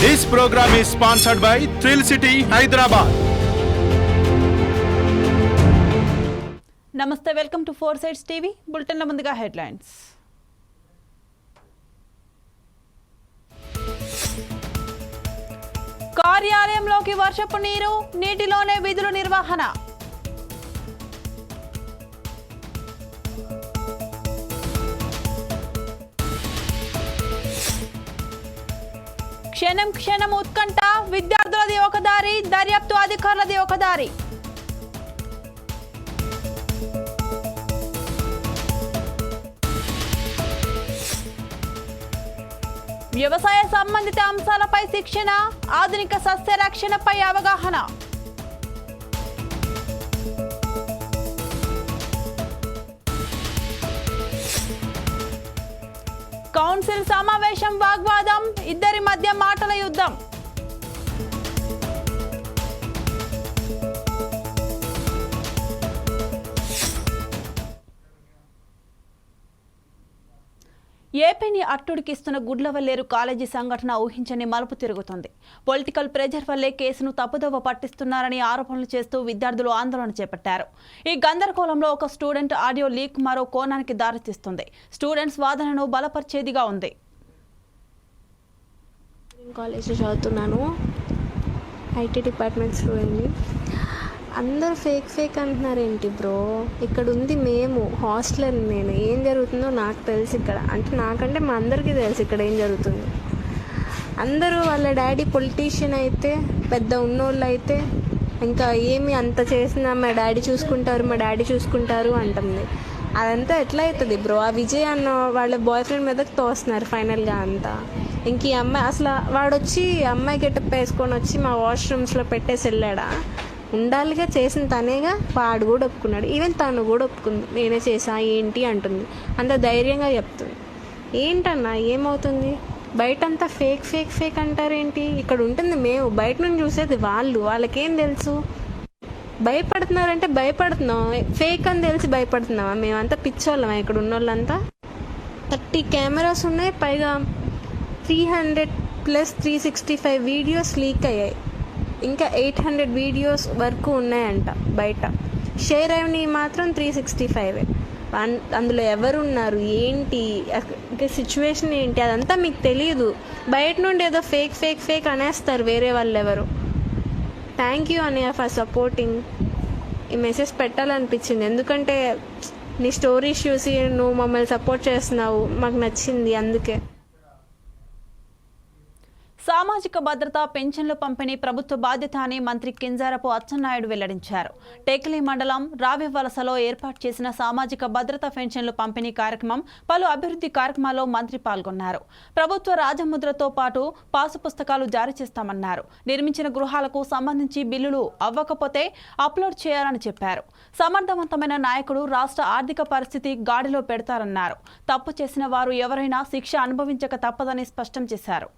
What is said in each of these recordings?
This programme is sponsored by thrill city Hyderabad నమస్తే welcome to four sides TV బులెటిన్ల ముందుగా headlines కార్యాలయంలోకి వర్షపు నీరు నీటిలోనే విధులు నిర్వహణ. క్షణం క్షణం ఉత్కంఠ విద్యార్థులది ఒక దారి దర్యాప్తు అధికారులది ఒక దారి వ్యవసాయ సంబంధిత అంశాలపై శిక్షణ ఆధునిక సస్య రక్షణపై అవగాహన. కౌన్సిల్ సమావేశం వాగ్వాదం మధ్య మాటల యుద్ధం. ఏపీని అట్టుడికిస్తున్న గుడ్లవల్లేరు కాలేజీ సంఘటన ఊహించని మలుపు తిరుగుతుంది. పొలిటికల్ ప్రెజర్ వల్లే కేసును తప్పుదోవ పట్టిస్తున్నారని ఆరోపణలు చేస్తూ విద్యార్థులు ఆందోళన చేపట్టారు. ఈ గందరగోళంలో ఒక స్టూడెంట్ ఆడియో లీక్ మరో కోణానికి దారితీస్తుంది. స్టూడెంట్స్ వాదనను బలపరిచేదిగా ఉంది. కాలేజ్లో చదువుతున్నాను. ఐటీ డిపార్ట్మెంట్ స్టూడెంట్ని అందరూ ఫేక్ ఫేక్ అంటున్నారు ఏంటి బ్రో? ఇక్కడ ఉంది మేము హాస్టలర్ నేను. ఏం జరుగుతుందో నాకు తెలుసు ఇక్కడ. అంటే నాకంటే మా అందరికీ తెలుసు ఇక్కడ ఏం జరుగుతుంది. అందరూ వాళ్ళ డాడీ పొలిటీషియన్ అయితే పెద్ద ఉన్నోళ్ళు అయితే ఇంకా ఏమి అంత చేసినా మా డాడీ చూసుకుంటారు మా డాడీ చూసుకుంటారు అంటుంది. అదంతా ఎట్లా అవుతుంది బ్రో? ఆ విజయ్ అన్న వాళ్ళ బాయ్ ఫ్రెండ్ మీదకి తోస్తున్నారు ఫైనల్గా అంతా. ఇంక ఈ అమ్మాయి అసలు వాడు వచ్చి అమ్మాయి గెటప్ వేసుకొని వచ్చి మా వాష్రూమ్స్లో పెట్టేసి వెళ్ళాడా? ఉండాలిగా చేసిన తనేగా వాడు కూడా ఒప్పుకున్నాడు. ఈవెన్ తను కూడా ఒప్పుకుంది. నేనే చేసా ఏంటి అంటుంది. అంత ధైర్యంగా చెప్తుంది. ఏంటన్నా ఏమవుతుంది? బయటంతా ఫేక్ ఫేక్ ఫేక్ అంటారేంటి? ఇక్కడ ఉంటుంది మేము. బయట నుంచి చూసేది వాళ్ళు. వాళ్ళకేం తెలుసు? భయపడుతున్నారంటే భయపడుతున్నాం. ఫేక్ అని తెలిసి భయపడుతున్నావా? మేమంతా పిచ్చోళ్ళమా ఇక్కడ ఉన్న వాళ్ళంతా థర్టీ కెమెరాస్ ఉన్నాయి. పైగా three hundred plus three sixty five videos leak అయ్యాయి. ఇంకా ఎయిట్ హండ్రెడ్ వీడియోస్ వరకు ఉన్నాయంట బయట. షేర్ అయినవి మాత్రం త్రీ సిక్స్టీ ఫైవ్ అందులో ఎవరున్నారు? ఏంటి? ఇంకా సిచ్యువేషన్ ఏంటి? అదంతా మీకు తెలియదు బయట నుండి ఏదో ఫేక్ ఫేక్ ఫేక్ అనేస్తారు వేరే వాళ్ళు ఎవరు థ్యాంక్ యూ అనే ఫర్ సపోర్టింగ్ ఈ మెసేజ్ పెట్టాలనిపించింది. ఎందుకంటే నీ స్టోరీస్ చూసి నువ్వు మమ్మల్ని సపోర్ట్ చేస్తున్నావు. మాకు నచ్చింది అందుకే. సామాజిక భద్రత పెన్షన్ల పంపిణీ ప్రభుత్వ బాధ్యత అని మంత్రి కింజారపు అచ్చెన్నాయుడు వెల్లడించారు. టేకలి మండలం రావివలసలో ఏర్పాటు చేసిన సామాజిక భద్రత పెన్షన్లు పంపిణీ కార్యక్రమం పలు అభివృద్ధి కార్యక్రమాల్లో మంత్రి పాల్గొన్నారు. ప్రభుత్వ రాజముద్రతో పాటు పాసు పుస్తకాలు జారీ చేస్తామన్నారు. నిర్మించిన గృహాలకు సంబంధించి బిల్లులు అవ్వకపోతే అప్లోడ్ చేయాలని చెప్పారు. సమర్థవంతమైన నాయకుడు రాష్ట్ర ఆర్థిక పరిస్థితి గాడిలో పెడతారన్నారు. తప్పు చేసిన వారు ఎవరైనా శిక్ష అనుభవించక తప్పదని స్పష్టం చేశారు.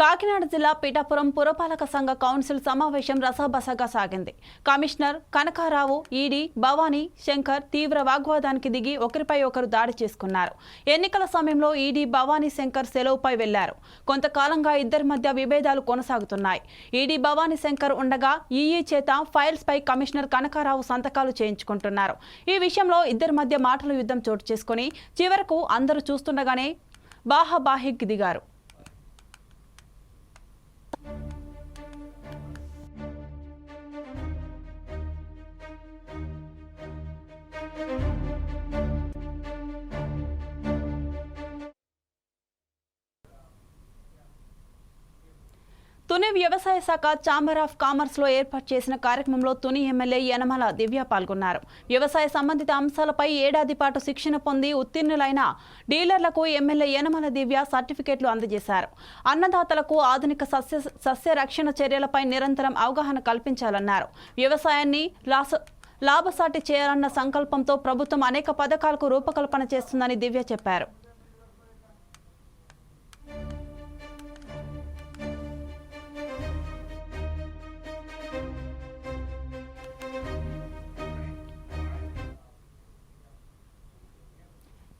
కాకినాడ జిల్లా పీఠాపురం పురపాలక సంఘ కౌన్సిల్ సమావేశం రసాబసగా సాగింది. కమిషనర్ కనకారావు ఈడీ భవానీ శంకర్ తీవ్ర వాగ్వాదానికి దిగి ఒకరిపై ఒకరు దాడి చేసుకున్నారు. ఎన్నికల సమయంలో ఈడీ భవానీ శంకర్ సెలవుపై వెళ్ళారు. కొంతకాలంగా ఇద్దరి మధ్య విభేదాలు కొనసాగుతున్నాయి. ఈడీ భవానీ శంకర్ ఉండగా ఈఈ చేత ఫైల్స్ పై కమిషనర్ కనకారావు సంతకాలు చేయించుకుంటున్నారు. ఈ విషయంలో ఇద్దరి మధ్య మాటల యుద్ధం చోటు చేసుకుని చివరకు అందరూ చూస్తుండగానే బాహాబాహిక్ దిగారు. తుని వ్యవసాయ శాఖ ఛాంబర్ ఆఫ్ కామర్స్లో ఏర్పాటు చేసిన కార్యక్రమంలో తుని ఎమ్మెల్యే యనమల దివ్య పాల్గొన్నారు. వ్యవసాయ సంబంధిత అంశాలపై ఏడాది పాటు శిక్షణ పొంది ఉత్తీర్ణులైన డీలర్లకు ఎమ్మెల్యే యనమల దివ్య సర్టిఫికెట్లు అందజేశారు. అన్నదాతలకు ఆధునిక సస్య సస్య రక్షణ చర్యలపై నిరంతరం అవగాహన కల్పించాలన్నారు. వ్యవసాయాన్ని లాస లాభసాటి చేయాలన్న సంకల్పంతో ప్రభుత్వం అనేక పథకాలకు రూపకల్పన చేస్తుందని దివ్య చెప్పారు.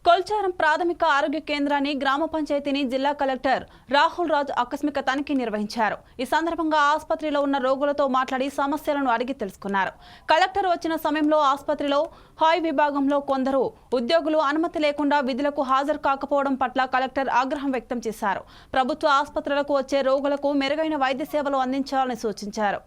కొల్చారం ప్రాథమిక ఆరోగ్య కేంద్రాన్ని గ్రామ పంచాయతీని జిల్లా కలెక్టర్ రాహుల్ రాజ్ ఆకస్మిక తనిఖీ నిర్వహించారు. ఈ సందర్భంగా ఆసుపత్రిలో ఉన్న రోగులతో మాట్లాడి సమస్యలను అడిగి తెలుసుకున్నారు. కలెక్టర్ వచ్చిన సమయంలో ఆసుపత్రిలో హాయ్ విభాగంలో కొందరు ఉద్యోగులు అనుమతి లేకుండా విధులకు హాజరు కాకపోవడం పట్ల కలెక్టర్ ఆగ్రహం వ్యక్తం చేశారు. ప్రభుత్వ ఆసుపత్రులకు వచ్చే రోగులకు మెరుగైన వైద్య సేవలు అందించాలని సూచించారు.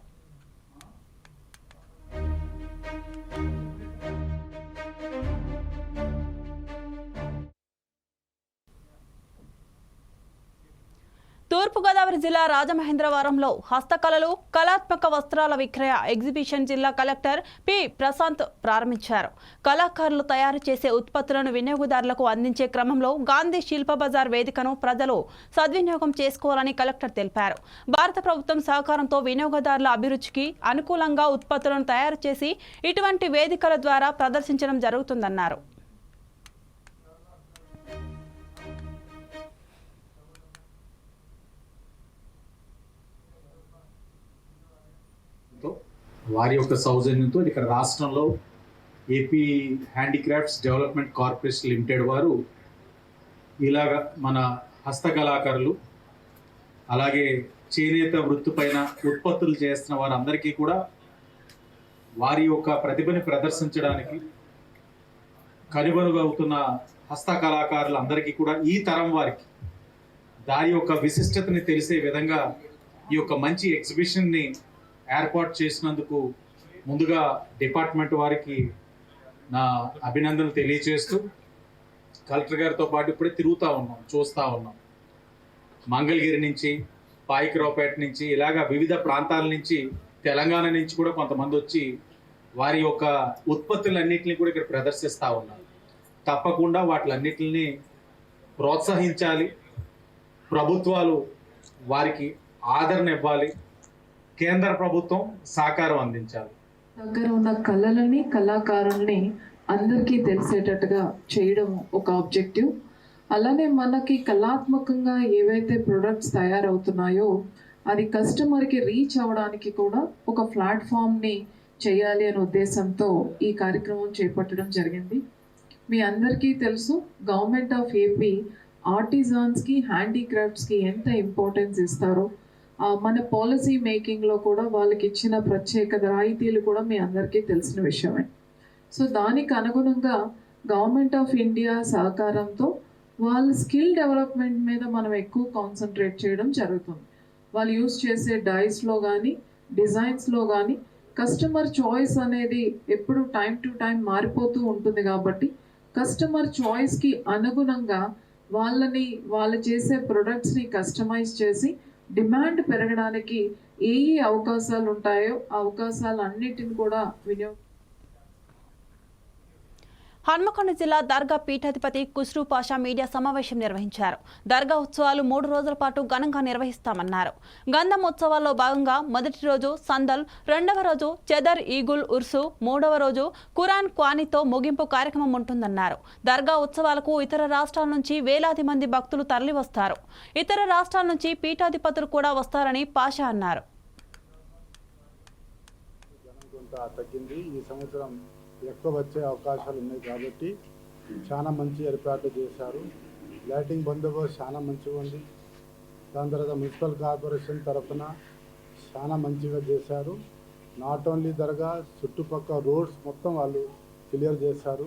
తూర్పుగోదావరి జిల్లా రాజమహేంద్రవరంలో హస్తకళలు కళాత్మక వస్త్రాల విక్రయ ఎగ్జిబిషన్ జిల్లా కలెక్టర్ పి. ప్రశాంత్ ప్రారంభించారు. కళాకారులు తయారు చేసే ఉత్పత్తులను వినియోగదారులకు అందించే క్రమంలో గాంధీ శిల్ప బజార్ వేదికను ప్రజలు సద్వినియోగం చేసుకోవాలని కలెక్టర్ తెలిపారు. భారత ప్రభుత్వం సహకారంతో వినియోగదారుల అభిరుచికి అనుకూలంగా ఉత్పత్తులను తయారు చేసి ఇటువంటి వేదికల ద్వారా ప్రదర్శించడం జరుగుతుందన్నారు. వారి యొక్క సౌజన్యంతో ఇక్కడ రాష్ట్రంలో AP handicrafts development corporation limited వారు ఇలాగ మన హస్తకళాకారులు అలాగే చేనేత వృత్తి పైన ఉత్పత్తులు చేస్తున్న వారందరికీ కూడా వారి యొక్క ప్రతిభని ప్రదర్శించడానికి కనుగొనుగవుతున్న హస్తకళాకారులందరికీ కూడా ఈ తరం వారికి దాని యొక్క విశిష్టతని తెలిసే విధంగా ఈ యొక్క మంచి ఎగ్జిబిషన్ని ఏర్పాటు చేసినందుకు ముందుగా డిపార్ట్మెంట్ వారికి నా అభినందనలు తెలియజేస్తూ కలెక్టర్ గారితో పాటు ఇప్పుడే తిరుగుతూ ఉన్నాం చూస్తూ ఉన్నాం. మంగళగిరి నుంచి పాయికరావుపేట నుంచి ఇలాగా వివిధ ప్రాంతాల నుంచి తెలంగాణ నుంచి కూడా కొంతమంది వచ్చి వారి యొక్క ఉత్పత్తులన్నింటినీ కూడా ఇక్కడ ప్రదర్శిస్తూ ఉన్నారు. తప్పకుండా వాటిలన్నిటిని ప్రోత్సహించాలి. ప్రభుత్వాలు వారికి ఆదరణ ఇవ్వాలి. కేంద్ర ప్రభుత్వం సహకారం అందించాలి. దగ్గర ఉన్న కళలని కళాకారుల్ని అందరికీ తెలిసేటట్టుగా చేయడం ఒక ఆబ్జెక్టివ్. అలానే మనకి కళాత్మకంగా ఏవైతే ప్రొడక్ట్స్ తయారవుతున్నాయో అది కస్టమర్కి రీచ్ అవ్వడానికి కూడా ఒక ప్లాట్ఫామ్ని చేయాలి అనే ఉద్దేశంతో ఈ కార్యక్రమం చేపట్టడం జరిగింది. మీ అందరికీ తెలుసు గవర్నమెంట్ ఆఫ్ ఏపీ ఆర్టిజాన్స్కి హ్యాండీక్రాఫ్ట్స్కి ఎంత ఇంపార్టెన్స్ ఇస్తారో మన పాలసీ మేకింగ్లో కూడా వాళ్ళకి ఇచ్చిన ప్రత్యేక రాయితీలు కూడా మీ అందరికీ తెలిసిన విషయమే. సో దానికి అనుగుణంగా గవర్నమెంట్ ఆఫ్ ఇండియా సహకారంతో వాళ్ళ స్కిల్ డెవలప్మెంట్ మీద మనం ఎక్కువ కాన్సన్ట్రేట్ చేయడం జరుగుతుంది. వాళ్ళు యూస్ చేసే డైస్లో కానీ డిజైన్స్లో కానీ కస్టమర్ చాయిస్ అనేది ఎప్పుడు టైం టు టైం మారిపోతూ ఉంటుంది కాబట్టి కస్టమర్ చాయిస్కి అనుగుణంగా వాళ్ళని వాళ్ళు చేసే ప్రొడక్ట్స్ని కస్టమైజ్ చేసి డిమాండ్ పెరగడానికి ఏ ఏ అవకాశాలు ఉంటాయో ఆ అవకాశాలు కూడా వినియోగ హన్మకొండ జిల్లా దర్గా పీఠాధిపతి కుస్రూ పాషా మీడియా సమావేశం నిర్వహించారు. దర్గా ఉత్సవాలు మూడు రోజుల పాటు ఘనంగా నిర్వహిస్తామన్నారు. గంధం ఉత్సవాల్లో భాగంగా మొదటి రోజు సందల్ రెండవ రోజు చెదర్ ఈగుల్ ఉర్సు మూడవ రోజు కురాన్ క్వానీతో ముగింపు కార్యక్రమం ఉంటుందన్నారు. దర్గా ఉత్సవాలకు ఇతర రాష్ట్రాల నుంచి వేలాది మంది భక్తులు తరలివస్తారు. ఇతర రాష్ట్రాల నుంచి పీఠాధిపతులు కూడా వస్తారని పాషా అన్నారు. తగ్గింది. ఈ సంవత్సరం ఎక్కువ వచ్చే అవకాశాలు ఉన్నాయి కాబట్టి చాలా మంచి ఏర్పాట్లు చేశారు. లైటింగ్ బందోబస్తు చాలా మంచిగా ఉంది. దాని తర్వాత మున్సిపల్ కార్పొరేషన్ తరఫున చాలా మంచిగా చేశారు. నాట్ ఓన్లీ దర్గా చుట్టుపక్కల రోడ్స్ మొత్తం వాళ్ళు క్లియర్ చేశారు.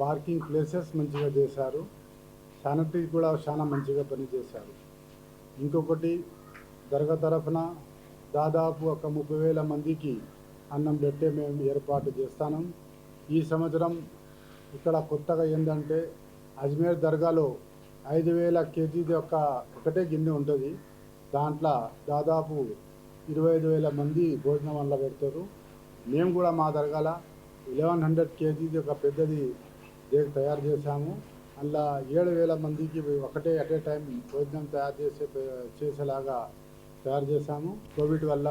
పార్కింగ్ ప్లేసెస్ మంచిగా చేశారు. శానిటరీ కూడా చాలా మంచిగా పనిచేశారు. ఇంకొకటి దర్గా తరఫున దాదాపు ఒక ముప్పై వేల మందికి అన్నం పెట్టే మేము ఏర్పాటు చేస్తాను. ఈ సంవత్సరం ఇక్కడ కొత్తగా ఏంటంటే అజ్మేర్ దర్గాలో ఐదు వేల కేజీది ఒక ఒకటే గిన్నె ఉంటుంది. దాంట్లో దాదాపు ఇరవై ఐదు వేల మంది భోజనం వల్ల పెడతారు. మేము కూడా మా దర్గాల ఎలెవెన్ హండ్రెడ్ కేజీది ఒక పెద్దది దేగ్ తయారు చేశాము. అందులో ఏడు వేల మందికి ఒకటే అట్ ఏ టైం భోజనం తయారు చేసే చేసేలాగా తయారు చేశాము. కోవిడ్ వల్ల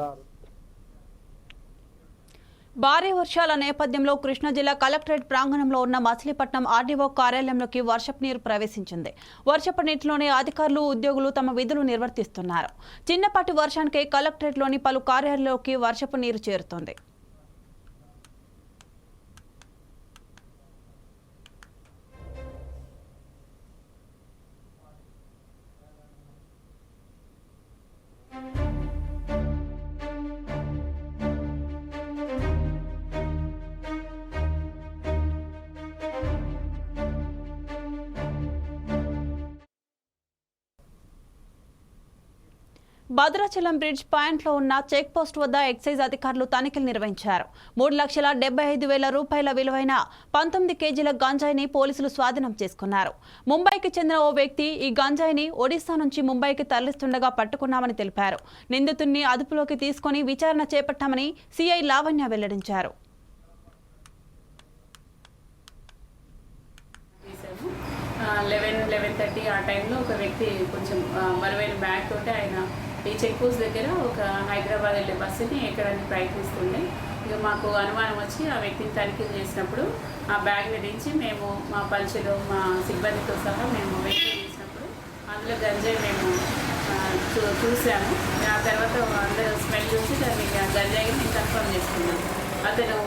భారీ వర్షాల నేపథ్యంలో కృష్ణా జిల్లా కలెక్టరేట్ ప్రాంగణంలో ఉన్న మచిలీపట్నం ఆర్డీఓ కార్యాలయంలోకి వర్షపు నీరు ప్రవేశించింది. వర్షపు నీటిలోనే అధికారులు ఉద్యోగులు తమ విధులు నిర్వర్తిస్తున్నారు. చిన్నపాటి వర్షానికే కలెక్టరేట్లోని పలు కార్యాలయంలోకి వర్షపు నీరు చేరుతోంది. భద్రాచలం బ్రిడ్జ్ పాయింట్లో ఉన్న చెక్ పోస్ట్ వద్ద ఎక్సైజ్ అధికారులు తనిఖీలు నిర్వహించారు. మూడు లక్షల డెబ్బై ఐదు వేల రూపాయల విలువైన పంతొమ్మిది కేజీల గంజాయిని పోలీసులు స్వాధీనం చేసుకున్నారు. ముంబైకి చెందిన ఓ వ్యక్తి ఈ గంజాయిని ఒడిశా నుంచి ముంబైకి తరలిస్తుండగా పట్టుకున్నామని తెలిపారు. నిందితుడిని అదుపులోకి తీసుకొని విచారణ చేపట్టామని సిఐ లావణ్య వెల్లడించారు. లెవెన్ లెవెన్ థర్టీ ఆ టైంలో ఒక వ్యక్తి కొంచెం మరువైన బ్యాగ్ తోటి ఆయన ఈ చెక్ పోస్ట్ దగ్గర ఒక హైదరాబాద్ వెళ్ళే బస్సుని ఎక్కడానికి ప్రయత్నిస్తుండే. ఇక మాకు అనుమానం వచ్చి ఆ వ్యక్తిని తనిఖీలు చేసినప్పుడు ఆ బ్యాగ్ని దించి మేము మా పంచులు మా సిబ్బందితో సహా మేము వెయిట్ చేసినప్పుడు అందులో గంజాయి మేము చూ చూసాము. ఆ తర్వాత అందరూ స్మెల్ చూసి దాన్ని గంజాయి మేము కన్ఫర్మ్ చేసుకున్నాం. అతను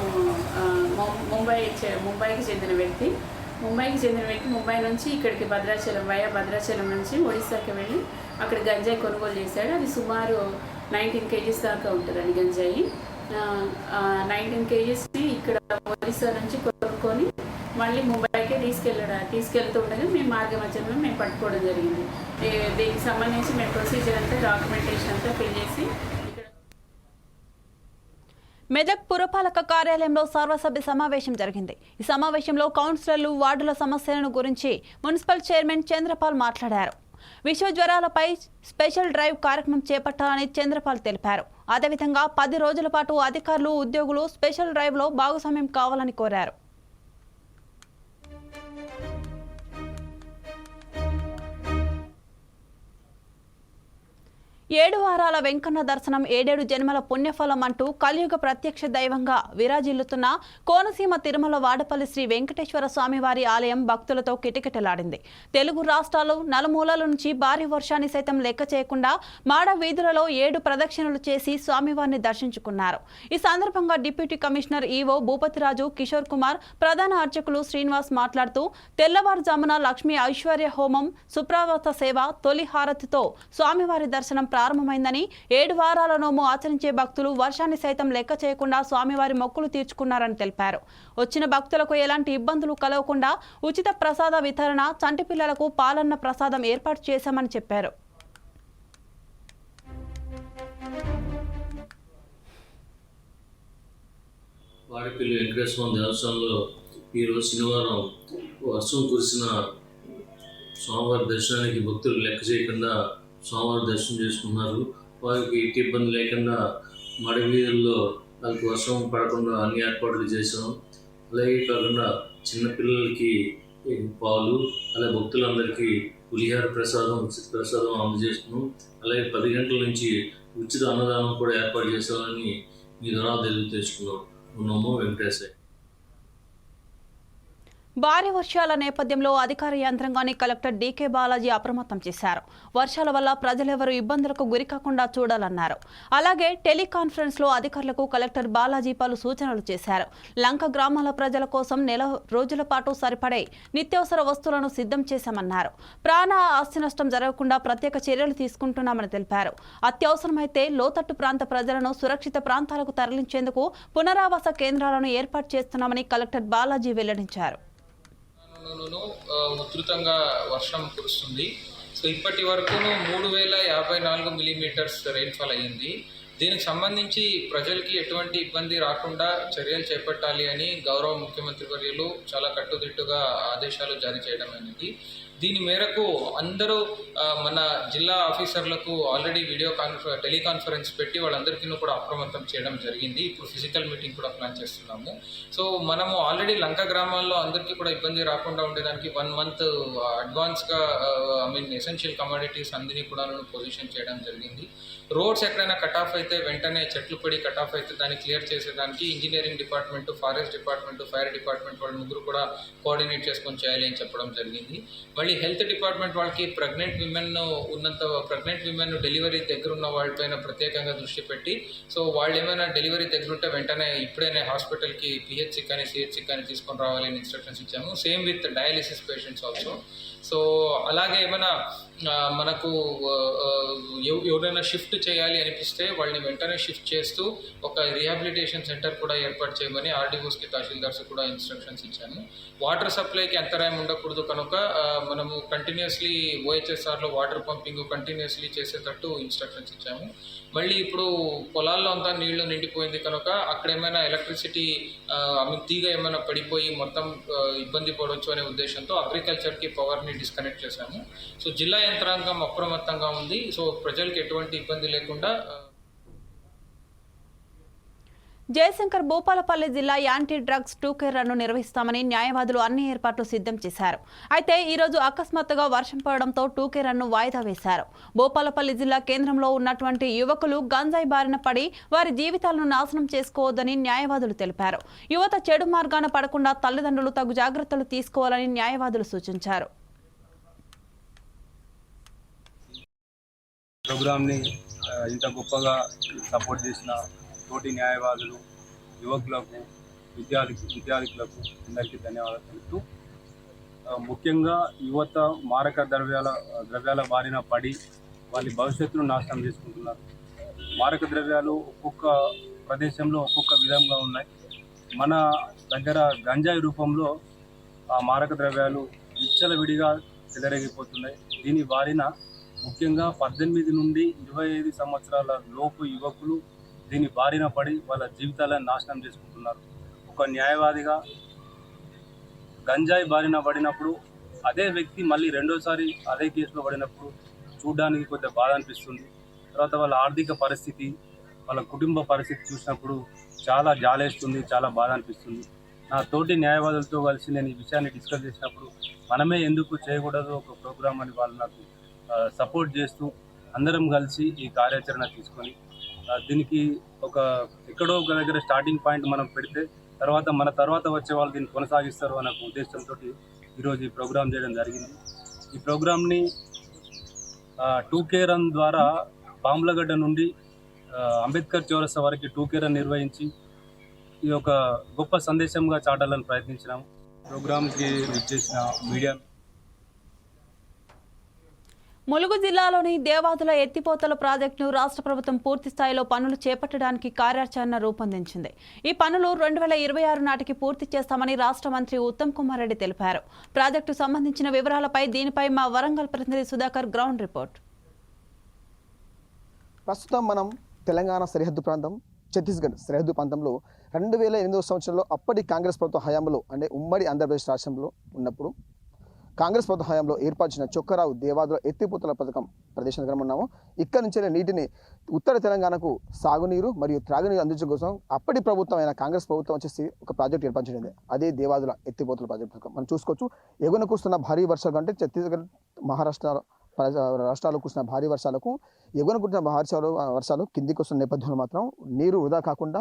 ము- ముంబై చె- ముంబైకి చెందిన వ్యక్తి. ముంబైకి చెందిన వ్యక్తి ముంబై నుంచి ఇక్కడికి భద్రాచలం వయా భద్రాచలం నుంచి ఒడిశాకి వెళ్ళి అక్కడ గంజాయి కొనుగోలు చేశాడు. అది సుమారు నైన్టీన్ కేజీస్ దాకా ఉంటుందండి గంజాయి. నైన్టీన్ కేజీస్ని ఇక్కడ ఒడిశా నుంచి కొనుక్కొని మళ్ళీ ముంబైకి తీసుకెళ్ళడా తీసుకెళ్తుండగా మేము మార్గ మధ్యంలో మేము పట్టుకోవడం జరిగింది. దీనికి సంబంధించి మేము ప్రొసీజర్ అంతా డాక్యుమెంటేషన్ అంతా ఫిల్ చేసి మెదక్ పురపాలక కార్యాలయంలో సర్వసభ్య సమావేశం జరిగింది. ఈ సమావేశంలో కౌన్సిలర్లు వార్డుల సమస్యలను గురించి మున్సిపల్ చైర్మన్ చంద్రపాల్ మాట్లాడారు. విశ్వ జ్వరాలపై స్పెషల్ డ్రైవ్ కార్యక్రమం చేపట్టాలని చంద్రపాల్ తెలిపారు. అదేవిధంగా పది రోజుల పాటు అధికారులు ఉద్యోగులు స్పెషల్ డ్రైవ్లో భాగస్వామ్యం కావాలని కోరారు. ఏడు వారాల వెంకన్న దర్శనం ఏడేడు జన్మల పుణ్యఫలం అంటూ కలియుగ ప్రత్యక్ష దైవంగా విరాజిల్లుతున్న కోనసీమ తిరుమల వాడపల్లి శ్రీ వెంకటేశ్వర స్వామివారి ఆలయం భక్తులతో కిటకిటలాడింది. తెలుగు రాష్ట్రాలు నలుమూలల నుంచి భారీ వర్షాన్ని సైతం లెక్క చేయకుండా మాడ వీధులలో ఏడు ప్రదక్షిణలు చేసి స్వామివారిని దర్శించుకున్నారు. ఈ సందర్భంగా deputy commissioner EO Bhupathiraju Kishore Kumar ప్రధాన అర్చకులు శ్రీనివాస్ మాట్లాడుతూ తెల్లవారుజామున లక్ష్మీ ఐశ్వర్య హోమం సుప్రభాత సేవ తొలి హారతితో స్వామివారి దర్శనం ప్రారంభమైందని ఏడు వారాల నోము ఆచరించే భక్తులు వర్షాన్ని సైతం లెక్క చేయకుండా స్వామివారి మొక్కులు తీర్చుకున్నారని తెలిపారు. వచ్చిన భక్తులకు ఎలాంటి ఇబ్బందులు కలగకుండా ఉచిత ప్రసాద వితరణ చంటి పిల్లలకు పాలన్న ప్రసాదం ఏర్పాటు చేశామని చెప్పారు. వాడిపల్లి వెంకటేశ్వరం దేవస్థానంలో ఈరోజు శనివారం వర్షం కురిసిన స్వామివారి దర్శనానికి భక్తులు లెక్క చేయకుండా స్వామివారి దర్శనం చేసుకున్నారు. వారికి ఎట్టి ఇబ్బంది లేకుండా మడి వీధుల్లో వాళ్ళకి వర్షం పడకుండా అన్ని ఏర్పాట్లు చేసాం అలాగే కాకుండా చిన్నపిల్లలకి పాలు అలాగే భక్తులందరికీ పులిహార ప్రసాదం ఉచిత ప్రసాదం అందజేస్తున్నాం. అలాగే పది గంటల నుంచి ఉచిత అన్నదానం కూడా ఏర్పాటు చేసామని మీ ద్వారా తెచ్చుకున్నాం నమో వెంకటేశ్వర భారీ వర్షాల నేపథ్యంలో అధికార యంత్రాంగాన్ని కలెక్టర్ డీకే బాలాజీ అప్రమత్తం చేశారు. వర్షాల వల్ల ప్రజలెవరూ ఇబ్బందులకు గురికాకుండా చూడాలన్నారు. అలాగే టెలికాన్ఫరెన్స్లో అధికారులకు కలెక్టర్ బాలాజీ పలు సూచనలు చేశారు. లంక గ్రామాల ప్రజల కోసం నెల రోజుల పాటు సరిపడే నిత్యావసర వస్తువులను సిద్ధం చేశామన్నారు. ప్రాణ ఆస్తి నష్టం జరగకుండా ప్రత్యేక చర్యలు తీసుకుంటున్నామని తెలిపారు. అత్యవసరమైతే లోతట్టు ప్రాంత ప్రజలను సురక్షిత ప్రాంతాలకు తరలించేందుకు పునరావాస కేంద్రాలను ఏర్పాటు చేస్తున్నామని కలెక్టర్ బాలాజీ వెల్లడించారు. లోను ఉధృతంగా వర్షం కురుస్తుంది. సో ఇప్పటి వరకు మూడు వేల యాభై నాలుగు మిలీమీటర్స్ రెయిన్ఫాల్ అయ్యింది. దీనికి సంబంధించి ప్రజలకి ఎటువంటి ఇబ్బంది రాకుండా చర్యలు చేపట్టాలి అని గౌరవ ముఖ్యమంత్రి వర్యులు చాలా కట్టుదిట్టుగా ఆదేశాలు జారీ చేయడం అనేది. దీని మేరకు అందరూ మన జిల్లా ఆఫీసర్లకు ఆల్రెడీ వీడియో కాన్ఫ టెలికాన్ఫరెన్స్ పెట్టి వాళ్ళందరికీ కూడా అప్రమత్తం చేయడం జరిగింది. ఇప్పుడు ఫిజికల్ మీటింగ్ కూడా ప్లాన్ చేస్తున్నాము. సో మనము ఆల్రెడీ లంక గ్రామాల్లో అందరికీ కూడా ఇబ్బంది రాకుండా ఉండేదానికి వన్ మంత్ అడ్వాన్స్గా ఐ మీన్ ఎసెన్షియల్ కమాడిటీస్ అందరినీ కూడా పొజిషన్ చేయడం జరిగింది. రోడ్స్ ఎక్కడైనా కట్ ఆఫ్ అయితే వెంటనే చెట్లు పడి కట్ ఆఫ్ అయితే దాన్ని క్లియర్ చేసేదానికి engineering department forest department fire department వాళ్ళు ముగ్గురు కూడా కోఆర్డినేట్ చేసుకొని చేయాలి అని చెప్పడం జరిగింది. మళ్ళీ హెల్త్ డిపార్ట్మెంట్ వాళ్ళకి ప్రెగ్నెంట్ విమెన్ ఉన్నంత ప్రెగ్నెంట్ విమెన్ డెలివరీ దగ్గర ఉన్న వాళ్ళపైన ప్రత్యేకంగా దృష్టి పెట్టి సో వాళ్ళు ఏమైనా డెలివరీ దగ్గర ఉంటే వెంటనే ఇప్పుడైనా హాస్పిటల్కి పిహెచ్సి కానీ సిహెచ్సి కానీ తీసుకొని రావాలని ఇన్స్ట్రక్షన్స్ ఇచ్చాము. Same with dialysis patients also so అలాగే ఏమైనా మనకు ఎవరైనా షిఫ్ట్ చేయాలి అనిపిస్తే వాళ్ళని వెంటనే షిఫ్ట్ చేస్తూ ఒక రిహాబిలిటేషన్ సెంటర్ కూడా ఏర్పాటు చేయమని ఆర్డీఓస్కి తహసీల్దార్స్ కూడా ఇన్స్ట్రక్షన్స్ ఇచ్చాను. వాటర్ సప్లైకి అంతరాయం ఉండకూడదు కనుక మనము కంటిన్యూస్లీ ఓహెచ్ఎస్ఆర్లో వాటర్ పంపింగ్ కంటిన్యూస్లీ చేసేటట్టు ఇన్స్ట్రక్షన్స్ ఇచ్చాము. మళ్ళీ ఇప్పుడు పొలాల్లో అంతా నీళ్ళు నిండిపోయింది కనుక అక్కడ ఏమైనా ఎలక్ట్రిసిటీ తీగ ఏమైనా పడిపోయి మొత్తం ఇబ్బంది పడవచ్చు అనే ఉద్దేశంతో అగ్రికల్చర్కి పవర్ని డిస్కనెక్ట్ చేశాము. సో జిల్లా యంత్రాంగం అప్రమత్తంగా ఉంది. సో ప్రజలకు ఎటువంటి ఇబ్బంది లేకుండా జయశంకర్ భూపాలపల్లి జిల్లా యాంటీ డ్రగ్స్ టూకే రన్ను నిర్వహిస్తామని న్యాయవాదులు అన్ని ఏర్పాట్లు సిద్ధం చేశారు. అయితే ఈరోజు అకస్మాత్తుగా వర్షం పడడంతో టూకే రన్ను వాయిదా వేశారు. భూపాలపల్లి జిల్లా కేంద్రంలో ఉన్నటువంటి యువకులు గంజాయి బారిన పడి వారి జీవితాలను నాశనం చేసుకోవద్దని న్యాయవాదులు తెలిపారు. యువత చెడు మార్గాన పడకుండా తల్లిదండ్రులు తగు జాగ్రత్తలు తీసుకోవాలని న్యాయవాదులు సూచించారు. ప్రోగ్రామ్ని ఇంత గొప్పగా సపోర్ట్ చేసిన తోటి న్యాయవాదులు యువకులకు విద్యార్థి విద్యార్థులకు అందరికీ ధన్యవాదాలు తెలుపుతూ ముఖ్యంగా యువత మారక ద్రవ్యాల ద్రవ్యాల బారిన పడి వాళ్ళ భవిష్యత్తును నాశనం చేసుకుంటున్నారు. మారక ద్రవ్యాలు ఒక్కొక్క ప్రదేశంలో ఒక్కొక్క విధంగా ఉన్నాయి. మన దగ్గర గంజాయి రూపంలో ఆ మారక ద్రవ్యాలు విచ్చలవిడిగా చెలరేగిపోతున్నాయి. దీని బారిన ముఖ్యంగా పద్దెనిమిది నుండి ఇరవై ఐదు సంవత్సరాల లోపు యువకులు దీని బారిన పడి వాళ్ళ జీవితాలను నాశనం చేసుకుంటున్నారు. ఒక న్యాయవాదిగా గంజాయి బారిన పడినప్పుడు అదే వ్యక్తి మళ్ళీ రెండోసారి అదే కేసులో పడినప్పుడు చూడడానికి కొద్దిగా బాధ అనిపిస్తుంది. తర్వాత వాళ్ళ ఆర్థిక పరిస్థితి వాళ్ళ కుటుంబ పరిస్థితి చూసినప్పుడు చాలా జాలేస్తుంది చాలా బాధ అనిపిస్తుంది. నా తోటి న్యాయవాదులతో కలిసి నేను ఈ విషయాన్ని డిస్కస్ చేసినప్పుడు మనమే ఎందుకు చేయకూడదు ఒక ప్రోగ్రామ్ అని వాళ్ళు నాకు సపోర్ట్ చేస్తూ అందరం కలిసి ఈ కార్యాచరణ తీసుకొని దీనికి ఒక ఎక్కడో ఒక దగ్గర స్టార్టింగ్ పాయింట్ మనం పెడితే తర్వాత మన తర్వాత వచ్చే వాళ్ళు దీన్ని కొనసాగిస్తారు అనే ఉద్దేశంతో ఈరోజు ఈ ప్రోగ్రామ్ చేయడం జరిగింది. ఈ ప్రోగ్రామ్ని టూ కే రన్ ద్వారా పాములగడ్డ నుండి అంబేద్కర్ చౌరస్తా వరకు టూ కే రన్ నిర్వహించి ఈ యొక్క గొప్ప సందేశంగా చాటాలని ప్రయత్నించినాం ప్రోగ్రామ్కి విచ్చేసిన మీడియా ములుగు జిల్లాలోని దేవాదుల ఎత్తిపోతల ప్రాజెక్టును రాష్ట్ర ప్రభుత్వం పూర్తి స్థాయిలో పనులు చేపట్టడానికి కార్యాచరణ రూపొందించింది. ఈ పనులు రెండు వేల ఇరవై ఆరు నాటికి పూర్తి చేస్తామని రాష్ట్ర మంత్రి ఉత్తమ్ కుమార్ రెడ్డి తెలిపారు. ప్రాజెక్టు సంబంధించిన వివరాలపై దీనిపై మా వరంగల్ ప్రతినిధి సుధాకర్ గ్రౌండ్ రిపోర్ట్. ప్రస్తుతం మనం తెలంగాణ సరిహద్దు ప్రాంతం ఛత్తీస్గఢ్ సరిహద్దు ప్రాంతంలో రెండు వేల ఎనిమిదవ సంవత్సరంలో అప్పటి కాంగ్రెస్ ప్రభుత్వ హయాంలో అంటే ఉమ్మడి ఆంధ్రప్రదేశ్ రాష్ట్రంలో ఉన్నప్పుడు కాంగ్రెస్ ప్రభుత్వ హయాంలో ఏర్పరిచిన చొక్కరావు దేవాదుల ఎత్తిపోతల పథకం ప్రదేశం దగ్గర ఉన్నాము. ఇక్కడ నుంచి నీటిని ఉత్తర తెలంగాణకు సాగునీరు మరియు త్రాగునీరు అందించడం కోసం అప్పటి ప్రభుత్వం అయిన కాంగ్రెస్ ప్రభుత్వం వచ్చేసి ఒక ప్రాజెక్ట్ ఏర్పరచింది అదే దేవాదుల ఎత్తిపోతల ప్రాజెక్ట్ పథకం. మనం చూసుకోవచ్చు ఎగున కురుస్తున్న భారీ వర్షాలు అంటే ఛత్తీస్గఢ్ మహారాష్ట్ర ప్రజ- రాష్ట్రాల్లో కురిసిన భారీ వర్షాలకు ఎగున కురిసిన భారీ వర్షాలు కిందికి వస్తున్న నేపథ్యంలో మాత్రం నీరు వృధా కాకుండా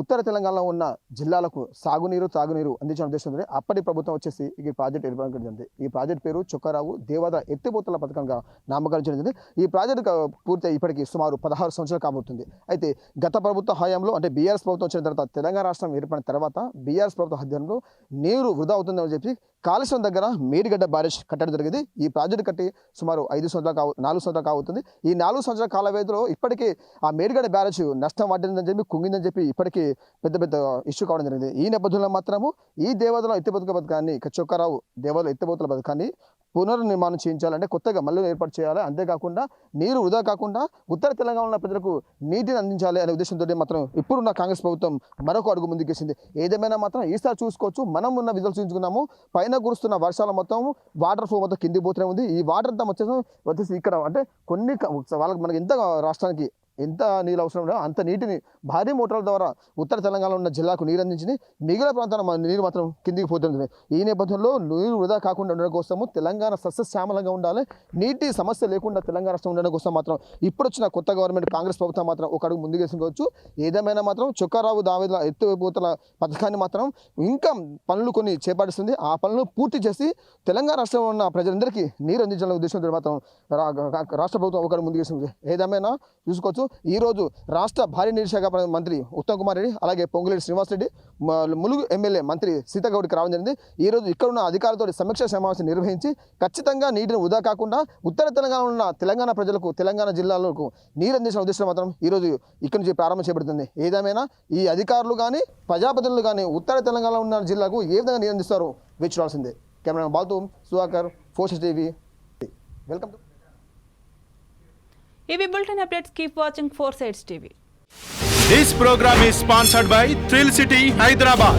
ఉత్తర తెలంగాణలో ఉన్న జిల్లాలకు సాగునీరు తాగునీరు అందించడం ఉద్దేశంతో అప్పటి ప్రభుత్వం వచ్చేసి ఈ ప్రాజెక్ట్ ఏర్పడడం జరిగింది. ఈ ప్రాజెక్ట్ పేరు చొక్కరావు దేవద ఎత్తిపోతల పథకంగా నామకరణం జరిగింది. ఈ ప్రాజెక్టు పూర్తి ఇప్పటికి సుమారు పదహారు సంవత్సరాలు కాబోతుంది. అయితే గత ప్రభుత్వ హయాంలో అంటే బీఆర్ఎస్ ప్రభుత్వం వచ్చిన తర్వాత తెలంగాణ రాష్ట్రం ఏర్పడిన తర్వాత బీఆర్ఎస్ ప్రభుత్వ అధ్యయనంలో నీరు వృధా అవుతుందని చెప్పి కాళేశ్వరం దగ్గర మేడిగడ్డ బ్యారేజ్ కట్టడం జరిగింది. ఈ ప్రాజెక్టు కట్టి సుమారు ఐదు సంవత్సరాలు కావు నాలుగు సంవత్సరాలు కావుతుంది ఈ నాలుగు సంవత్సరాల కాల వ్యవధిలో ఇప్పటికీ ఆ మేడిగడ్డ బ్యారేజ్ నష్టం వాటిందని చెప్పి కుంగిందని చెప్పి ఇప్పటికీ పెద్ద పెద్ద ఇష్యూ కావడం జరిగింది. ఈ నేపథ్యంలో మాత్రము ఈ దేవతల ఎత్తిపోతుల పథకాన్ని చొక్కరావు దేవతల ఎత్తిపోతుల పథకాన్ని పునర్నిర్మాణం చేయించాలంటే కొత్తగా మళ్ళీ ఏర్పాటు చేయాలి. అంతేకాకుండా నీరు వృధా కాకుండా ఉత్తర తెలంగాణ ఉన్న ప్రజలకు నీటిని అందించాలి అనే ఉద్దేశంతో మాత్రం ఇప్పుడున్న కాంగ్రెస్ ప్రభుత్వం మరొక అడుగు ముందుకేసింది. ఏదేమైనా మాత్రం ఈసారి చూసుకోవచ్చు. మనం ఉన్న విధులు చూసుకున్నాము పైన కురుస్తున్న వర్షాల మొత్తం వాటర్ ఫ్లో మొత్తం కింది పోతూనే ఉంది. ఈ వాటర్ అంతా వచ్చేసి వచ్చేసి ఇక్కడ అంటే కొన్ని వాళ్ళకి మనకి ఎంత రాష్ట్రానికి ఎంత నీళ్ళు అవసరం అంత నీటిని భారీ మోటార్ల ద్వారా ఉత్తర తెలంగాణలో ఉన్న జిల్లాకు నీరు అందించింది మిగిలిన ప్రాంతాల నీరు మాత్రం కిందికి పోతుంది ఈ నేపథ్యంలో నీరు వృధా కాకుండా ఉండడం కోసము తెలంగాణ సస్యశ్యామలంగా ఉండాలి. నీటి సమస్య లేకుండా తెలంగాణ రాష్ట్రం ఉండడం కోసం మాత్రం ఇప్పుడు వచ్చిన కొత్త గవర్నమెంట్ కాంగ్రెస్ ప్రభుత్వం మాత్రం ఒక అడుగు ముందుకేసుకోవచ్చు ఏదేమైనా మాత్రం చొక్కారావు దావేల ఎత్తుపోతల పథకాన్ని మాత్రం ఇంకా పనులు కొన్ని చేపడుతుంది ఆ పనులు పూర్తి చేసి తెలంగాణ రాష్ట్రంలో ఉన్న ప్రజలందరికీ నీరు అందించాలనే ఉద్దేశంతో మాత్రం రా- రాష్ట్ర ప్రభుత్వం ఒకటి ముందుకేసింది ఏదేమైనా చూసుకోవచ్చు. ఈ రోజు రాష్ట్ర భారీ నీటి మంత్రి ఉత్తమ్ కుమార్ రెడ్డి అలాగే పొంగులేటి శ్రీనివాస్ రెడ్డి ములుగు ఎమ్మెల్యే మంత్రి సీతగౌడికి రావడం జరిగింది. ఈ రోజు ఇక్కడ ఉన్న అధికారులతో సమీక్ష సమావేశం నిర్వహించి ఖచ్చితంగా నీటిని వృధా కాకుండా ఉత్తర తెలంగాణ ఉన్న తెలంగాణ ప్రజలకు తెలంగాణ జిల్లాలకు నీరు అందించిన ఉద్దేశం మాత్రం ఈ రోజు ఇక్కడి నుంచి ప్రారంభం చేయబడుతుంది ఏదేమైనా ఈ అధికారులు కానీ ప్రజాప్రతినిధులు కానీ ఉత్తర తెలంగాణలో ఉన్న జిల్లాకు ఏ విధంగా నీరు అందిస్తారో వేచి చూడాల్సిందే camera Balthu Sudhakar fours TV. Welcome to ఇవి bulletin updates keep watching four sides TV this programme is sponsored by Thrill City, Hyderabad.